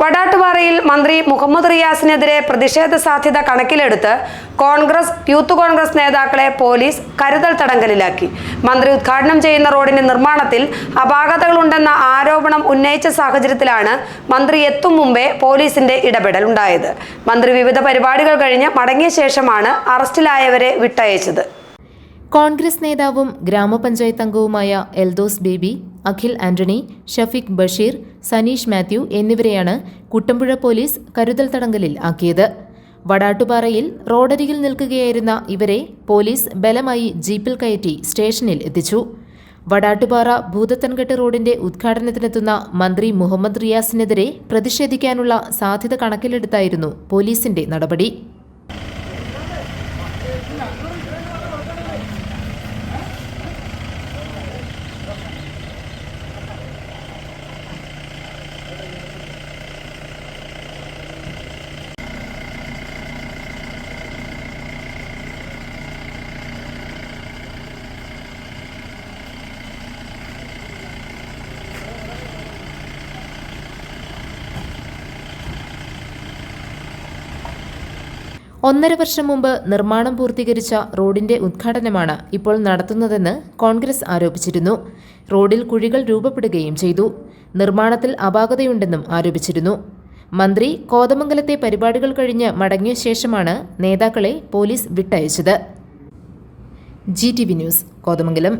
വടാട്ടുപാറയിൽ മന്ത്രി മുഹമ്മദ് റിയാസിനെതിരെ പ്രതിഷേധ സാധ്യത കണക്കിലെടുത്ത് കോൺഗ്രസ് യൂത്ത് കോൺഗ്രസ് നേതാക്കളെ പോലീസ് കരുതൽ തടങ്കലിലാക്കി. മന്ത്രി ഉദ്ഘാടനം ചെയ്യുന്ന റോഡിന്റെ നിർമ്മാണത്തിൽ അപാകതകളുണ്ടെന്ന ആരോപണം ഉന്നയിച്ച സാഹചര്യത്തിലാണ് മന്ത്രി എത്തും മുമ്പേ പോലീസിന്റെ ഇടപെടൽ ഉണ്ടായത്. മന്ത്രി വിവിധ പരിപാടികൾ കഴിഞ്ഞ് മടങ്ങിയ ശേഷമാണ് അറസ്റ്റിലായവരെ വിട്ടയച്ചത്. കോൺഗ്രസ് നേതാവും ഗ്രാമപഞ്ചായത്ത് അംഗവുമായ എൽദോസ് ബേബി അഖിൽ ആന്റണി ഷഫീഖ് ബഷീർ സനീഷ് മാത്യു എന്നിവരെയാണ് കുട്ടമ്പുഴ പോലീസ് കരുതൽ തടങ്കലിൽ ആക്കിയത്. വടാട്ടുപാറയിൽ റോഡരികിൽ നിൽക്കുകയായിരുന്ന ഇവരെ പോലീസ് ബലമായി ജീപ്പിൽ കയറ്റി സ്റ്റേഷനിൽ എത്തിച്ചു. വടാട്ടുപാറ ഭൂതത്തൻകെട്ട് റോഡിന്റെ ഉദ്ഘാടനത്തിനെത്തുന്ന മന്ത്രി മുഹമ്മദ് റിയാസിനെതിരെ പ്രതിഷേധിക്കാനുള്ള സാധ്യത കണക്കിലെടുത്തായിരുന്നു പോലീസിന്റെ നടപടി. ഒന്നര വർഷം മുമ്പ് നിർമ്മാണം പൂർത്തീകരിച്ച റോഡിന്റെ ഉദ്ഘാടനമാണ് ഇപ്പോൾ നടത്തുന്നതെന്ന് കോൺഗ്രസ് ആരോപിച്ചിരുന്നു. റോഡിൽ കുഴികൾ രൂപപ്പെടുകയും ചെയ്തു. നിർമ്മാണത്തിൽ അപാകതയുണ്ടെന്നും ആരോപിച്ചിരുന്നു. മന്ത്രി കോതമംഗലത്തെ പരിപാടികൾ കഴിഞ്ഞ് മടങ്ങിയ ശേഷമാണ് നേതാക്കളെ police വിട്ടയച്ചത്. G T V news Kothamangalam.